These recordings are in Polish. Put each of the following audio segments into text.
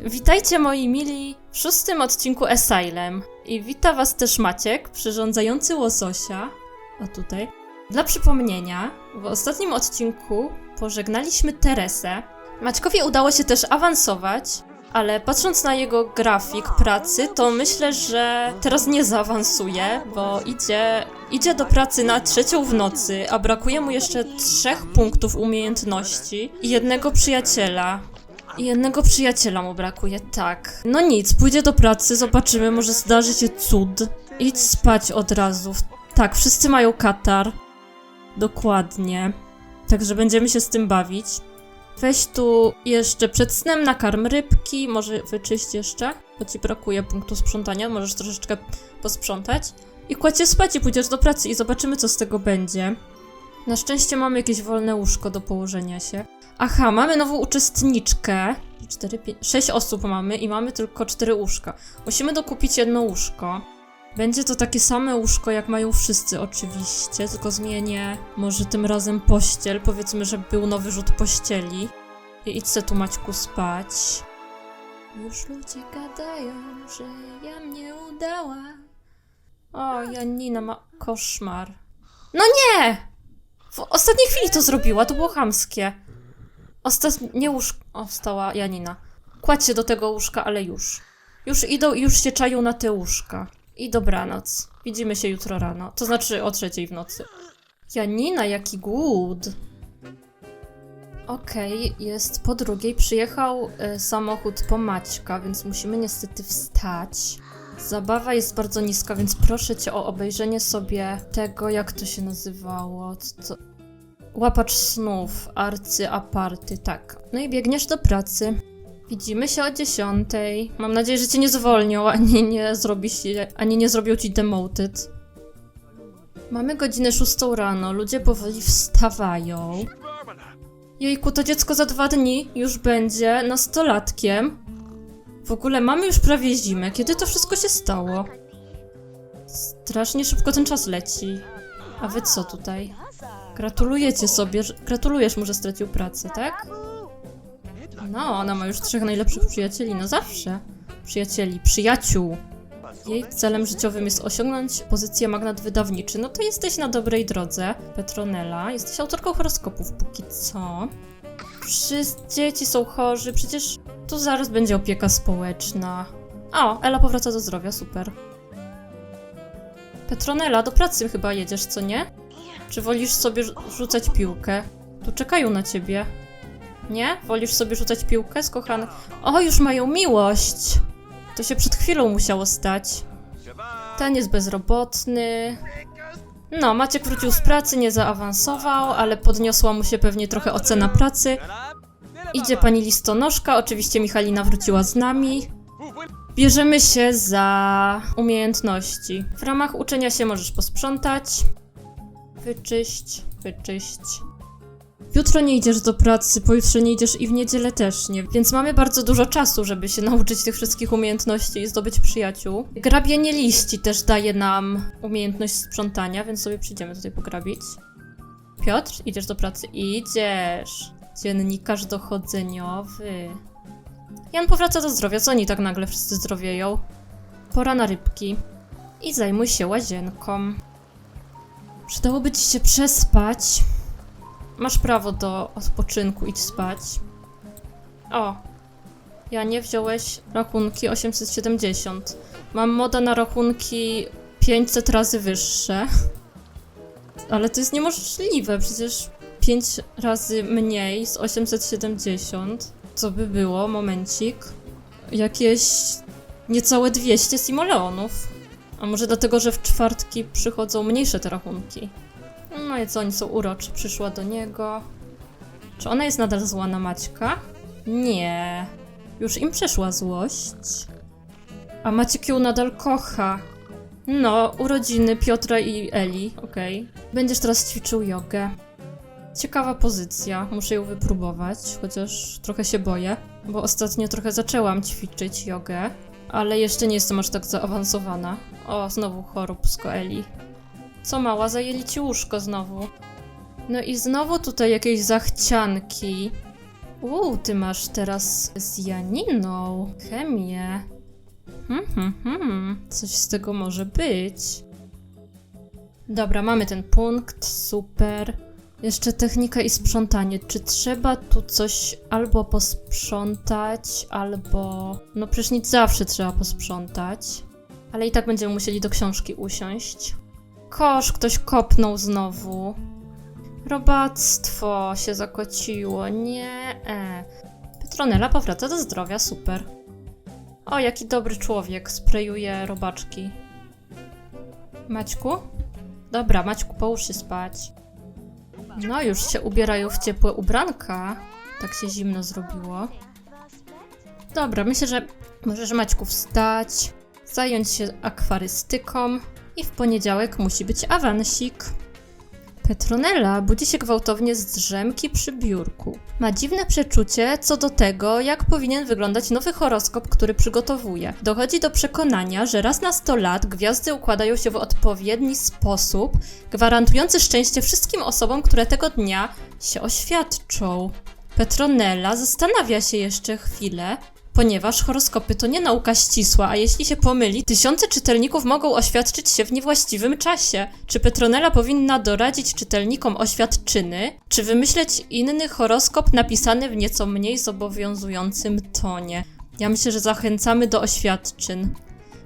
Witajcie moi mili w szóstym odcinku Asylum. I wita was też Maciek, przyrządzający łososia. A tutaj. Dla przypomnienia, w ostatnim odcinku pożegnaliśmy Teresę. Maćkowi udało się też awansować, ale patrząc na jego grafik pracy, to myślę, że teraz nie zaawansuje, bo idzie, idzie do pracy na trzecią w nocy, a brakuje mu jeszcze trzech punktów umiejętności i jednego przyjaciela. Jednego przyjaciela mu brakuje, tak. No nic, pójdzie do pracy, zobaczymy, może zdarzy się cud. Idź spać od razu. Tak, wszyscy mają katar. Dokładnie. Także będziemy się z tym bawić. Weź tu jeszcze przed snem nakarm rybki, może wyczyść jeszcze, bo ci brakuje punktu sprzątania, możesz troszeczkę posprzątać. I kładź się spać i pójdziesz do pracy i zobaczymy, co z tego będzie. Na szczęście mamy jakieś wolne łóżko do położenia się. Aha, mamy nową uczestniczkę. 4, 5, 6 osób mamy i mamy tylko 4 łóżka. Musimy dokupić jedno łóżko. Będzie to takie same łóżko, jak mają wszyscy oczywiście, tylko zmienię może tym razem pościel. Powiedzmy, że był nowy rzut pościeli. I idź tu Maćku spać. Już ludzie gadają, że ja mnie udała. O, Janina ma koszmar. No nie! W ostatniej chwili to zrobiła, to było chamskie. Ostatnie łóżko... O, wstała Janina. Kładź się do tego łóżka, ale już. Już idą i już się czają na te łóżka. I dobranoc. Widzimy się jutro rano. To znaczy o trzeciej w nocy. Janina, jaki głód. Okej, jest po drugiej. Przyjechał e, samochód po Maćka, więc musimy niestety wstać. Zabawa jest bardzo niska, więc proszę cię o obejrzenie sobie tego, jak to się nazywało. Co, co... Łapacz snów, arcy aparty, tak. No i biegniesz do pracy. Widzimy się o 10. Mam nadzieję, że cię nie zwolnią, ani nie zrobi się, ani nie zrobią ci demoted. Mamy godzinę 6 rano, ludzie powoli wstawają. Jejku, to dziecko za dwa dni już będzie nastolatkiem. W ogóle mamy już prawie zimę. Kiedy to wszystko się stało? Strasznie szybko ten czas leci. A wy co tutaj? Gratulujecie sobie, gratulujesz mu, że stracił pracę, tak? No, ona ma już trzech najlepszych przyjacieli, no zawsze. Przyjacieli, przyjaciół. Jej celem życiowym jest osiągnąć pozycję magnat wydawniczy. No to jesteś na dobrej drodze, Petronella. Jesteś autorką horoskopów póki co. Wszyscy dzieci są chorzy, przecież tu zaraz będzie opieka społeczna. O, Ela powraca do zdrowia, super. Petronella, do pracy chyba jedziesz, co nie? Czy wolisz sobie rzu- rzucać piłkę? Tu czekają na ciebie. Nie? Wolisz sobie rzucać piłkę z kochanych? O, już mają miłość! To się przed chwilą musiało stać. Ten jest bezrobotny. No, Maciek wrócił z pracy, nie zaawansował, ale podniosła mu się pewnie trochę ocena pracy. Idzie pani listonoszka, oczywiście Michalina wróciła z nami. Bierzemy się za umiejętności. W ramach uczenia się możesz posprzątać, wyczyść, wyczyść. Jutro nie idziesz do pracy, pojutrze nie idziesz i w niedzielę też nie, więc mamy bardzo dużo czasu, żeby się nauczyć tych wszystkich umiejętności i zdobyć przyjaciół. Grabienie liści też daje nam umiejętność sprzątania, więc sobie przyjdziemy tutaj pograbić. Piotr, idziesz do pracy? Idziesz. Dziennikarz dochodzeniowy. Jan powraca do zdrowia, co oni tak nagle wszyscy zdrowieją? Pora na rybki. I zajmuj się łazienką. Przydałoby ci się przespać. Masz prawo do odpoczynku, idź spać. O, ja nie wziąłeś rachunki 870. Mam moda na rachunki 500 razy wyższe. Ale to jest niemożliwe, przecież 5 razy mniej z 870 to by było, momencik, jakieś niecałe 200 simoleonów. A może dlatego, że w czwartki przychodzą mniejsze te rachunki. No i co, oni są uroczy. Przyszła do niego. Czy ona jest nadal zła na Maćka? Nie. Już im przeszła złość. A Maciek ją nadal kocha. No, urodziny Piotra i Eli, okej. Będziesz teraz ćwiczył jogę. Ciekawa pozycja, muszę ją wypróbować, chociaż trochę się boję, bo ostatnio trochę zaczęłam ćwiczyć jogę, ale jeszcze nie jestem aż tak zaawansowana. O, znowu choróbsko Eli. Co mała, zajęli ci łóżko znowu. No i znowu tutaj jakieś zachcianki. Uuu, ty masz teraz z Janiną chemię. Hmm, hmm, hmm. Coś z tego może być. Dobra, mamy ten punkt, super. Jeszcze technika i sprzątanie. Czy trzeba tu coś albo posprzątać, albo. No przecież nic zawsze trzeba posprzątać. Ale i tak będziemy musieli do książki usiąść. Kosz ktoś kopnął znowu. Robactwo się zakłociło. Nie. E. Petronella powraca do zdrowia, super. O, jaki dobry człowiek, sprayuje robaczki. Maćku? Dobra, Maćku, połóż się spać. No, już się ubierają w ciepłe ubranka. Tak się zimno zrobiło. Dobra, myślę, że możesz Maćku wstać, zająć się akwarystyką i w poniedziałek musi być awansik. Petronella budzi się gwałtownie z drzemki przy biurku. Ma dziwne przeczucie co do tego, jak powinien wyglądać nowy horoskop, który przygotowuje. Dochodzi do przekonania, że raz na 100 lat gwiazdy układają się w odpowiedni sposób, gwarantujący szczęście wszystkim osobom, które tego dnia się oświadczą. Petronella zastanawia się jeszcze chwilę, ponieważ horoskopy to nie nauka ścisła, a jeśli się pomyli, tysiące czytelników mogą oświadczyć się w niewłaściwym czasie. Czy Petronella powinna doradzić czytelnikom oświadczyny, czy wymyśleć inny horoskop napisany w nieco mniej zobowiązującym tonie? Ja myślę, że zachęcamy do oświadczyn.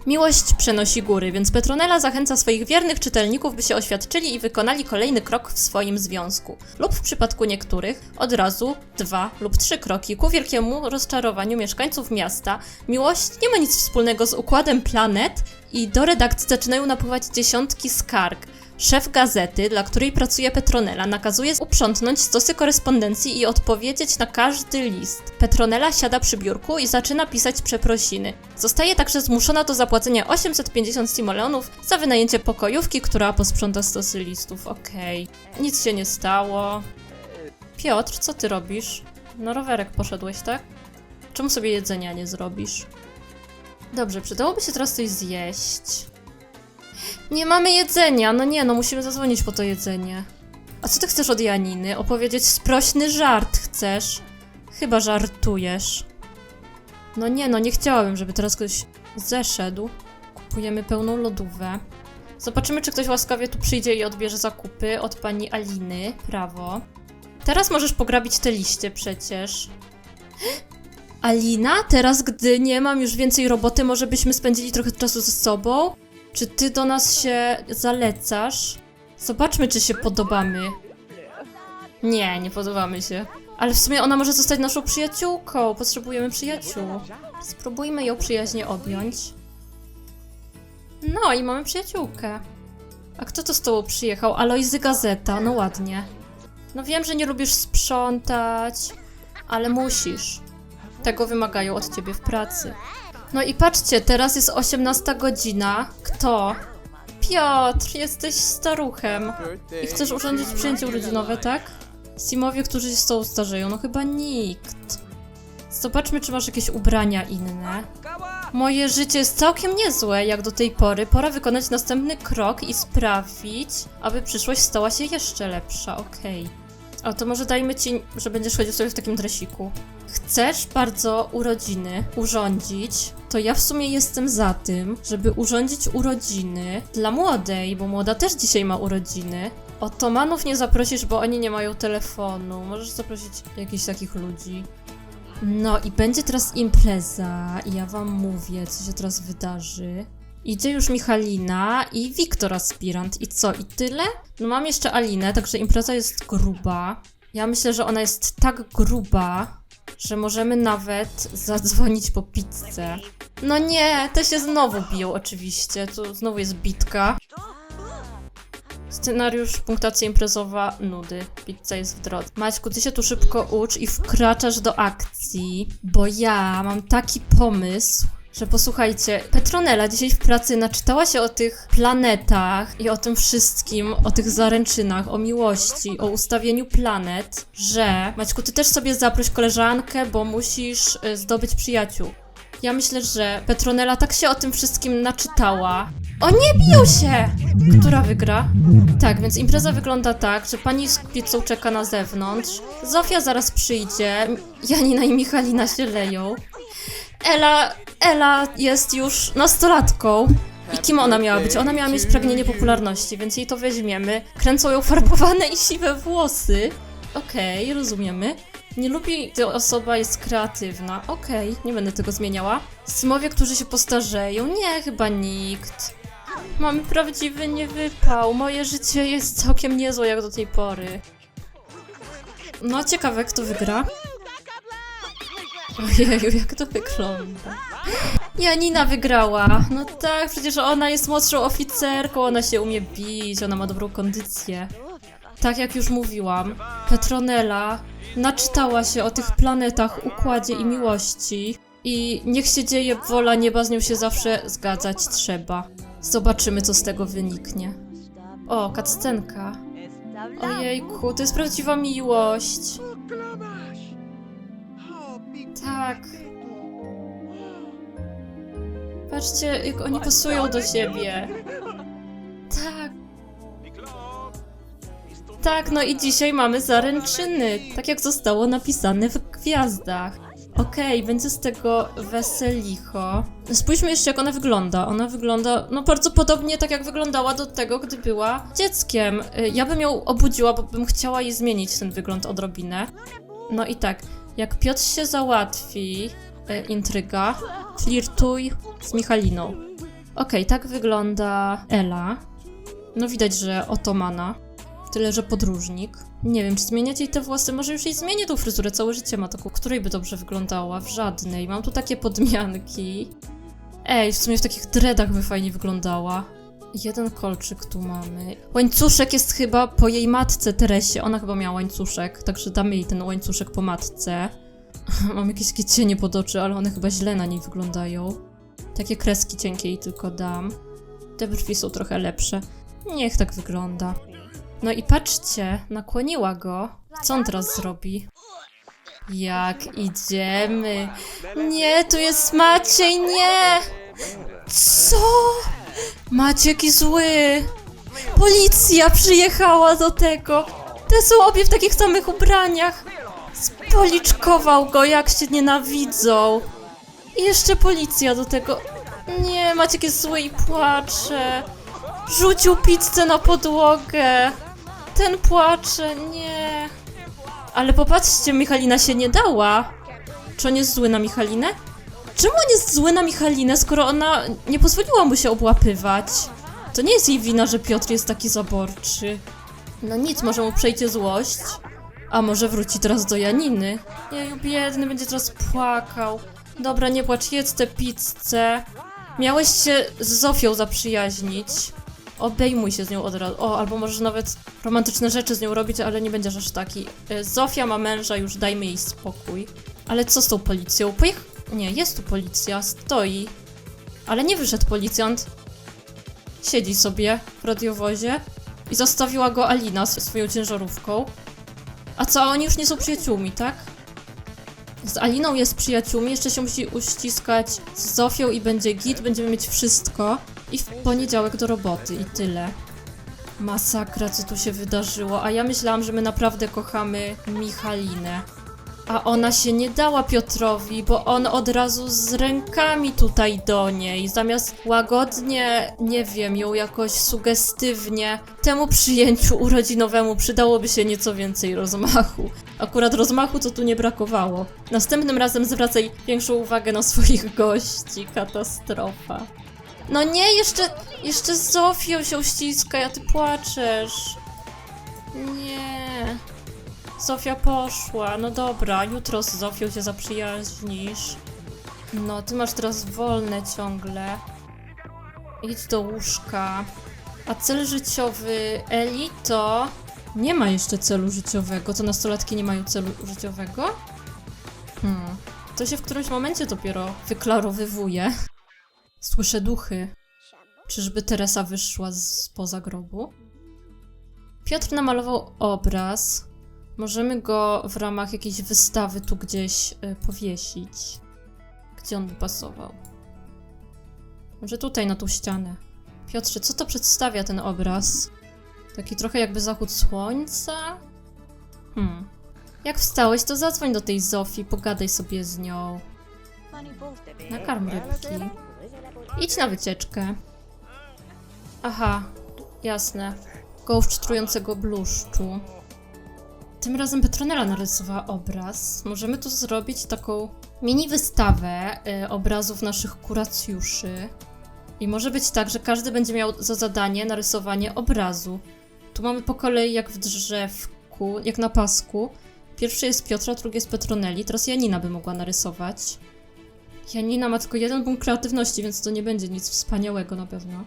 Miłość przenosi góry, więc Petronella zachęca swoich wiernych czytelników, by się oświadczyli i wykonali kolejny krok w swoim związku. Lub w przypadku niektórych od razu dwa lub trzy kroki ku wielkiemu rozczarowaniu mieszkańców miasta. Miłość nie ma nic wspólnego z układem planet i do redakcji zaczynają napływać dziesiątki skarg. Szef gazety, dla której pracuje Petronella, nakazuje uprzątnąć stosy korespondencji i odpowiedzieć na każdy list. Petronella siada przy biurku i zaczyna pisać przeprosiny. Zostaje także zmuszona do zapłacenia 850 simoleonów za wynajęcie pokojówki, która posprząta stosy listów. Okej. Nic się nie stało. Piotr, co ty robisz? Na rowerek poszedłeś, tak? Czemu sobie jedzenia nie zrobisz? Dobrze, przydałoby się teraz coś zjeść. Nie mamy jedzenia, no nie, no musimy zadzwonić po to jedzenie. A co ty chcesz od Janiny? Opowiedzieć sprośny żart chcesz? Chyba żartujesz. No nie, no nie chciałabym, żeby teraz ktoś zeszedł. Kupujemy pełną lodówę. Zobaczymy, czy ktoś łaskawie tu przyjdzie i odbierze zakupy od pani Aliny. Prawo. Teraz możesz pograbić te liście przecież. Alina, teraz gdy nie mam już więcej roboty, może byśmy spędzili trochę czasu ze sobą? Czy ty do nas się zalecasz? Zobaczmy, czy się podobamy. Nie, nie podobamy się. Ale w sumie ona może zostać naszą przyjaciółką. Potrzebujemy przyjaciół. Spróbujmy ją przyjaźnie objąć. No i mamy przyjaciółkę. A kto to z tobą przyjechał? Alojzy Gazeta, no ładnie. No wiem, że nie lubisz sprzątać, ale musisz. Tego wymagają od ciebie w pracy. No i patrzcie, teraz jest 18 godzina. Kto? Piotr, jesteś staruchem. I chcesz urządzić przyjęcie urodzinowe, tak? Simowie, którzy się z tobą starzeją, no chyba nikt. Zobaczmy, czy masz jakieś ubrania inne. Moje życie jest całkiem niezłe, jak do tej pory. Pora wykonać następny krok i sprawić, aby przyszłość stała się jeszcze lepsza. Okej. O, to może dajmy ci, że będziesz chodził sobie w takim dresiku. Chcesz bardzo urodziny urządzić, to ja w sumie jestem za tym, żeby urządzić urodziny dla młodej, bo młoda też dzisiaj ma urodziny. Otomanów nie zaprosisz, bo oni nie mają telefonu. Możesz zaprosić jakichś takich ludzi. No i będzie teraz impreza i ja wam mówię, co się teraz wydarzy. Idzie już Michalina i Wiktor aspirant. I co, i tyle? No mam jeszcze Alinę, także impreza jest gruba. Ja myślę, że ona jest tak gruba, że możemy nawet zadzwonić po pizzę. No nie, te się znowu biją oczywiście. Tu znowu jest bitka. Scenariusz, punktacja imprezowa, nudy. Pizza jest w drodze. Maćku, ty się tu szybko ucz i wkraczasz do akcji, bo ja mam taki pomysł, że posłuchajcie, Petronella dzisiaj w pracy naczytała się o tych planetach i o tym wszystkim, o tych zaręczynach, o miłości, o ustawieniu planet, że Maćku, ty też sobie zaproś koleżankę, bo musisz y, zdobyć przyjaciół. Ja myślę, że Petronella tak się o tym wszystkim naczytała, O nie, biją się! Która wygra? Tak, więc impreza wygląda tak, że pani z pizzą czeka na zewnątrz. Zofia zaraz przyjdzie. Janina i Michalina się leją. Ela, Ela jest już nastolatką. I kim ona miała być? Ona miała mieć pragnienie popularności, więc jej to weźmiemy. Kręcą ją farbowane i siwe włosy. Okej, rozumiemy. Nie lubi, gdy osoba jest kreatywna. Okej, nie będę tego zmieniała. Simowie, którzy się postarzeją. Nie, chyba nikt. Mamy prawdziwy niewypał. Moje życie jest całkiem niezłe jak do tej pory. No, ciekawe, kto wygra. Ojeju, jak to wygląda. Janina wygrała. No tak, przecież ona jest młodszą oficerką, ona się umie bić, ona ma dobrą kondycję. Tak jak już mówiłam, Petronella naczytała się o tych planetach, układzie i miłości. I niech się dzieje wola nieba, z nią się zawsze zgadzać trzeba. Zobaczymy, co z tego wyniknie. O, kaccenka. Ojejku, to jest prawdziwa miłość. Tak. Patrzcie, jak oni pasują do siebie. Tak. Tak, no i dzisiaj mamy zaręczyny, tak jak zostało napisane w gwiazdach. Okej, będzie z tego weselicho. Spójrzmy jeszcze, jak ona wygląda. Ona wygląda, no bardzo podobnie tak, jak wyglądała do tego, gdy była dzieckiem. Y, Ja bym ją obudziła, bo bym chciała jej zmienić ten wygląd odrobinę. No i tak, jak Piotr się załatwi, y, intryga, flirtuj z Michaliną. Okej, tak wygląda Ela. No widać, że otomana. Tyle, że podróżnik. Nie wiem, czy zmieniać jej te włosy? Może już jej zmienię tą fryzurę, całe życie ma taką, której by dobrze wyglądała? W żadnej. Mam tu takie podmianki. Ej, w sumie w takich dreadach by fajnie wyglądała. Jeden kolczyk tu mamy. Łańcuszek jest chyba po jej matce Teresie. Ona chyba miała łańcuszek, także damy jej ten łańcuszek po matce. Mam jakieś takie cienie pod oczy, ale one chyba źle na niej wyglądają. Takie kreski cienkie jej tylko dam. Te brwi są trochę lepsze. Niech tak wygląda. No i patrzcie, nakłoniła go. Co on teraz zrobi? Jak idziemy? Nie, tu jest Maciej, nie! Co? Maciek i zły! Policja przyjechała do tego! Te są obie w takich samych ubraniach! Spoliczkował go, jak się nienawidzą! I jeszcze policja do tego. Nie, Maciek jest zły i płacze. Rzucił pizzę na podłogę. Ten płacze, nie. Ale popatrzcie, Michalina się nie dała. Czy on jest zły na Michalinę? Czemu on jest zły na Michalinę, skoro ona nie pozwoliła mu się obłapywać? To nie jest jej wina, że Piotr jest taki zaborczy. No nic, może mu przejdzie złość. A może wróci teraz do Janiny? Jeju, biedny, będzie teraz płakał. Dobra, nie płacz, jedz tę pizzę. Miałeś się z Zofią zaprzyjaźnić. Obejmuj się z nią od razu. O, albo możesz nawet romantyczne rzeczy z nią robić, ale nie będziesz aż taki. Y, Zofia ma męża, już dajmy jej spokój. Ale co z tą policją? Pojech... Nie, jest tu policja, stoi. Ale nie wyszedł policjant. Siedzi sobie w radiowozie i zostawiła go Alina swoją ciężarówką. A co, oni już nie są przyjaciółmi, tak? Z Aliną jest przyjaciółmi, jeszcze się musi uściskać z Zofią i będzie git, będziemy mieć wszystko. I w poniedziałek do roboty i tyle. Masakra, co tu się wydarzyło, a ja myślałam, że my naprawdę kochamy Michalinę. A ona się nie dała Piotrowi, bo on od razu z rękami tutaj do niej. Zamiast łagodnie, nie wiem, ją jakoś sugestywnie, temu przyjęciu urodzinowemu przydałoby się nieco więcej rozmachu. Akurat rozmachu to tu nie brakowało. Następnym razem zwracaj większą uwagę na swoich gości. Katastrofa. No nie, jeszcze, jeszcze z Zofią się ściska, a ty płaczesz. Nie. Zofia poszła. No dobra, jutro z Zofią się zaprzyjaźnisz. No, ty masz teraz wolne ciągle. Idź do łóżka. A cel życiowy Eli to... Nie ma jeszcze celu życiowego. To nastolatki nie mają celu życiowego? Hmm. To się w którymś momencie dopiero wyklarowywuje. Słyszę duchy. Czyżby Teresa wyszła spoza grobu? Piotr namalował obraz. Możemy go w ramach jakiejś wystawy tu gdzieś y, powiesić. Gdzie on by pasował? Może tutaj, na tą ścianę. Piotrze, co to przedstawia ten obraz? Taki trochę jakby zachód słońca? Hmm. Jak wstałeś, to zadzwoń do tej Zofii, pogadaj sobie z nią. Nakarm rybki. Idź na wycieczkę. Aha, jasne. Gołszcz trującego bluszczu. Tym razem Petronella narysowała obraz. Możemy tu zrobić taką mini wystawę y, obrazów naszych kuracjuszy. I może być tak, że każdy będzie miał za zadanie narysowanie obrazu. Tu mamy po kolei jak w drzewku, jak na pasku. Pierwszy jest Piotra, drugi jest Petroneli. Teraz Janina by mogła narysować. Janina ma tylko jeden punkt kreatywności, więc to nie będzie nic wspaniałego na pewno.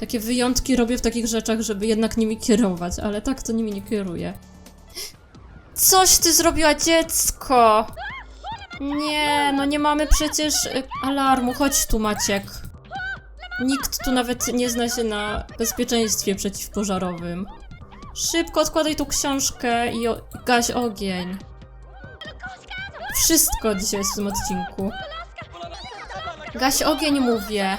Takie wyjątki robię w takich rzeczach, żeby jednak nimi kierować, ale tak to nimi nie kieruję. Coś ty zrobiła, dziecko! Nie, no nie mamy przecież y, alarmu. Chodź tu, Maciek. Nikt tu nawet nie zna się na bezpieczeństwie przeciwpożarowym. Szybko odkładaj tu książkę i o- gaś ogień. Wszystko dzisiaj w tym odcinku. Gaś ogień, mówię.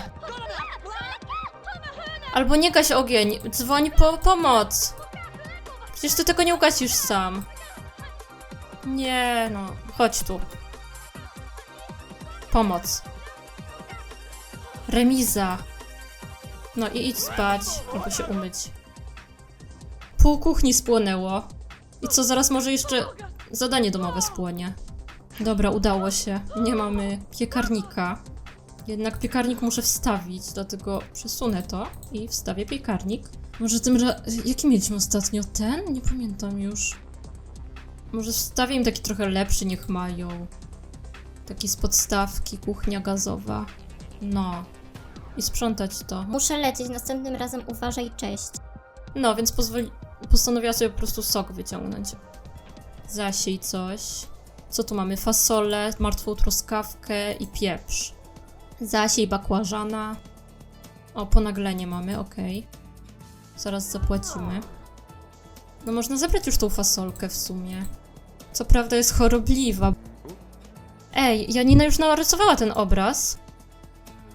Albo nie gaś ogień, dzwoń po pomoc. Przecież ty tego nie ugasisz sam. Nie no, chodź tu. Pomoc. Remiza. No i idź spać, albo się umyć. Pół kuchni spłonęło. I co, zaraz może jeszcze zadanie domowe spłonie. Dobra, udało się. Nie mamy piekarnika. Jednak piekarnik muszę wstawić, dlatego przesunę to i wstawię piekarnik. Może tym ra- Jaki mieliśmy ostatnio? Ten? Nie pamiętam już. Może wstawię im taki trochę lepszy, niech mają. Taki z podstawki, kuchnia gazowa. No. I sprzątać to. Muszę lecieć, następnym razem uważaj, cześć. No, więc pozwoli... postanowiła sobie po prostu sok wyciągnąć. Zasiej coś. Co tu mamy? Fasolę, martwą truskawkę i pieprz. Zasiej bakłażana. O, ponaglenie mamy, okej. Zaraz zapłacimy. No można zebrać już tą fasolkę w sumie. Co prawda jest chorobliwa. Ej, Janina już narysowała ten obraz.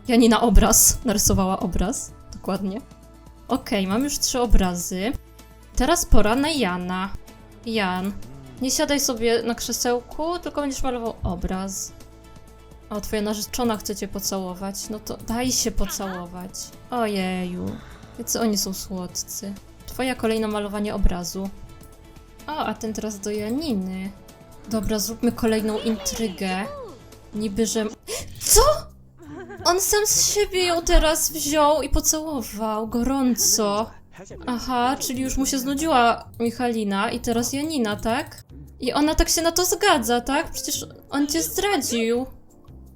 Janina obraz. Narysowała obraz. Dokładnie. Okej, mam już trzy obrazy. Teraz pora na Jana. Jan, nie siadaj sobie na krzesełku, tylko będziesz malował obraz. O, twoja narzeczona chce cię pocałować. No to daj się pocałować. Ojeju, jacy oni są słodcy. Twoja kolejna malowanie obrazu. O, a ten teraz do Janiny. Dobra, zróbmy kolejną intrygę. Niby, że... Co? On sam z siebie ją teraz wziął i pocałował gorąco. Aha, czyli już mu się znudziła Michalina i teraz Janina, tak? I ona tak się na to zgadza, tak? Przecież on cię zdradził.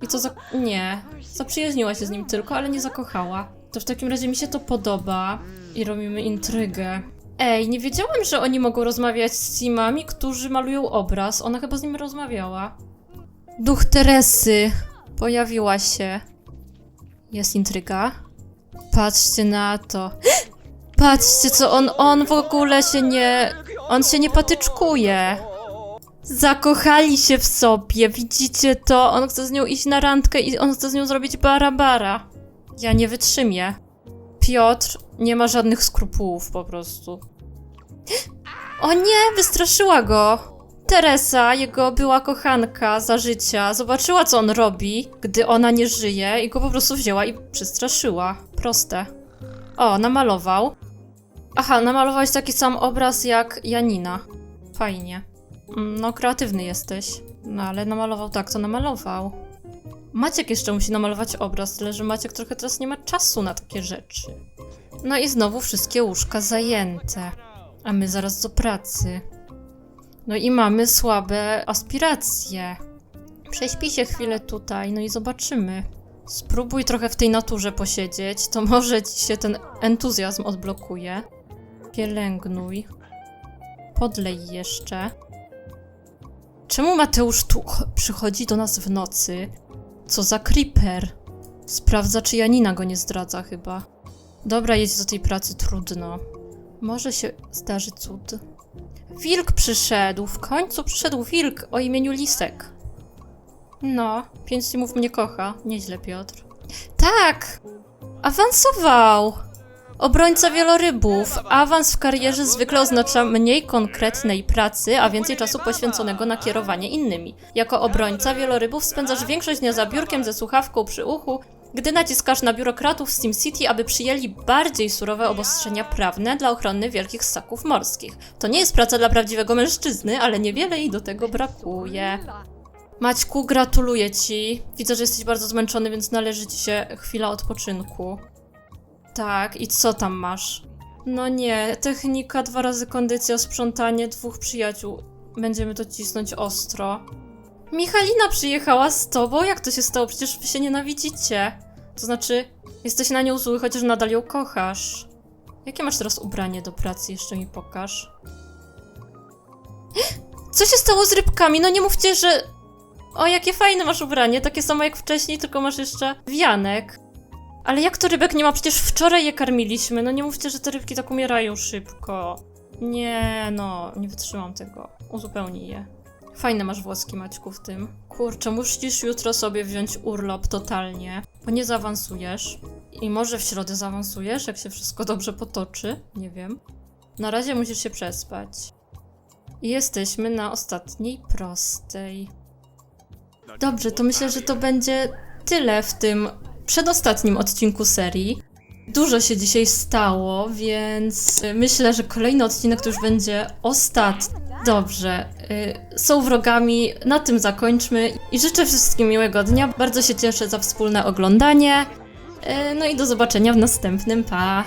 I co za... Nie. Zaprzyjaźniła się z nim tylko, ale nie zakochała. To w takim razie mi się to podoba i robimy intrygę. Ej, nie wiedziałam, że oni mogą rozmawiać z simami, którzy malują obraz. Ona chyba z nim rozmawiała. Duch Teresy pojawiła się. Jest intryga. Patrzcie na to. Patrzcie, co on, on w ogóle się nie... On się nie patyczkuje. Zakochali się w sobie, widzicie to? On chce z nią iść na randkę i on chce z nią zrobić bara-bara. Ja nie wytrzymię. Piotr nie ma żadnych skrupułów po prostu. O nie, wystraszyła go. Teresa, jego była kochanka za życia, zobaczyła co on robi, gdy ona nie żyje i go po prostu wzięła i przestraszyła. Proste. O, namalował. Aha, namalowałeś taki sam obraz jak Janina. Fajnie. Mm, No, kreatywny jesteś. No, ale namalował tak, to namalował. Maciek jeszcze musi namalować obraz, tyle że Maciek trochę teraz nie ma czasu na takie rzeczy. No i znowu wszystkie łóżka zajęte. A my zaraz do pracy. No i mamy słabe aspiracje. Prześpij się chwilę tutaj, no i zobaczymy. Spróbuj trochę w tej naturze posiedzieć, to może ci się ten entuzjazm odblokuje. Pielęgnuj. Podlej jeszcze. Czemu Mateusz tu ch- przychodzi do nas w nocy? Co za creeper? Sprawdza, czy Janina go nie zdradza chyba. Dobra, jedź do tej pracy, trudno. Może się zdarzy cud. Wilk przyszedł, w końcu przyszedł wilk o imieniu Lisek. No, pięć teamów mnie kocha. Nieźle, Piotr. Tak! Awansował! Obrońca wielorybów. Awans w karierze zwykle oznacza mniej konkretnej pracy, a więcej czasu poświęconego na kierowanie innymi. Jako obrońca wielorybów spędzasz większość dnia za biurkiem ze słuchawką przy uchu, gdy naciskasz na biurokratów z SimCity, aby przyjęli bardziej surowe obostrzenia prawne dla ochrony wielkich ssaków morskich. To nie jest praca dla prawdziwego mężczyzny, ale niewiele jej do tego brakuje. Maćku, gratuluję ci. Widzę, że jesteś bardzo zmęczony, więc należy ci się chwila odpoczynku. Tak, i co tam masz? No nie, technika, dwa razy kondycja, sprzątanie, dwóch przyjaciół. Będziemy to cisnąć ostro. Michalina przyjechała z tobą? Jak to się stało? Przecież wy się nienawidzicie. To znaczy, jesteś na nią zły, chociaż nadal ją kochasz. Jakie masz teraz ubranie do pracy? Jeszcze mi pokaż. Co się stało z rybkami? No nie mówcie, że... O, jakie fajne masz ubranie, takie samo jak wcześniej, tylko masz jeszcze wianek. Ale jak to rybek nie ma? Przecież wczoraj je karmiliśmy. No nie mówcie, że te rybki tak umierają szybko. Nie, no, nie wytrzymam tego. Uzupełnij je. Fajne masz włoski, Maćku, w tym. Kurczę, musisz jutro sobie wziąć urlop totalnie, bo nie zaawansujesz. I może w środę zaawansujesz, jak się wszystko dobrze potoczy. Nie wiem. Na razie musisz się przespać. I jesteśmy na ostatniej prostej. Dobrze, to myślę, że to będzie tyle w tym przedostatnim odcinku serii. Dużo się dzisiaj stało, więc myślę, że kolejny odcinek to już będzie ostatni. Dobrze, y, są wrogami, na tym zakończmy i życzę wszystkim miłego dnia. Bardzo się cieszę za wspólne oglądanie. Y, No i do zobaczenia w następnym. Pa!